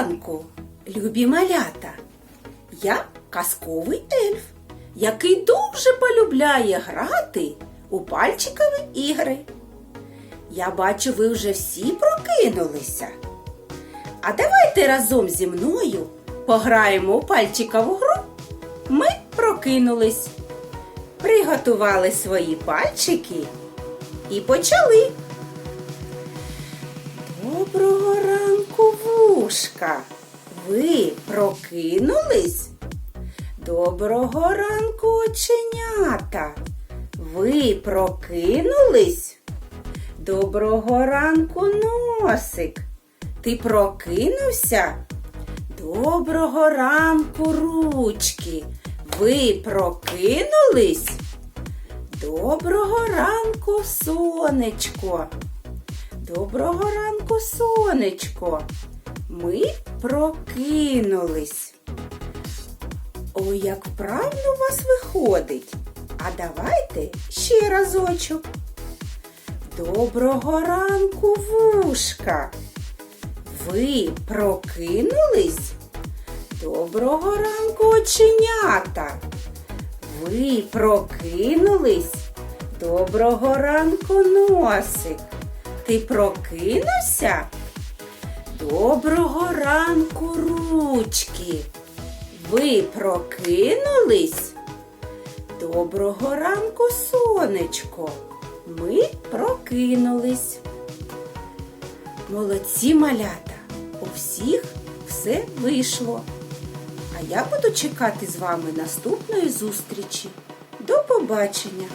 ранку, любі малята! Я казковий ельф, який дуже полюбляє грати у пальчикові ігри. Я бачу, ви вже всі прокинулися. А давайте разом зі мною пограємо у пальчикову гру. Ми прокинулись, приготували свої пальчики і почали. Ранку, вушка! Ви прокинулись? Доброго ранку, оченята! Ви прокинулись? Доброго ранку, носик! Ти прокинувся? Доброго ранку, ручки! Ви прокинулись? Доброго ранку, сонечко! Доброго ранку, сонечко. Ми прокинулись. Ой, як вправно у вас виходить. А давайте ще разочок. Доброго ранку, вушка. Ви прокинулись? Доброго ранку, оченята. Ви прокинулись? Доброго ранку, носик. Ти прокинувся? Доброго ранку, ручки. Ви прокинулись? Доброго ранку, сонечко. Ми прокинулись. Молодці малята. У всіх все вийшло. А я буду чекати з вами наступної зустрічі. До побачення!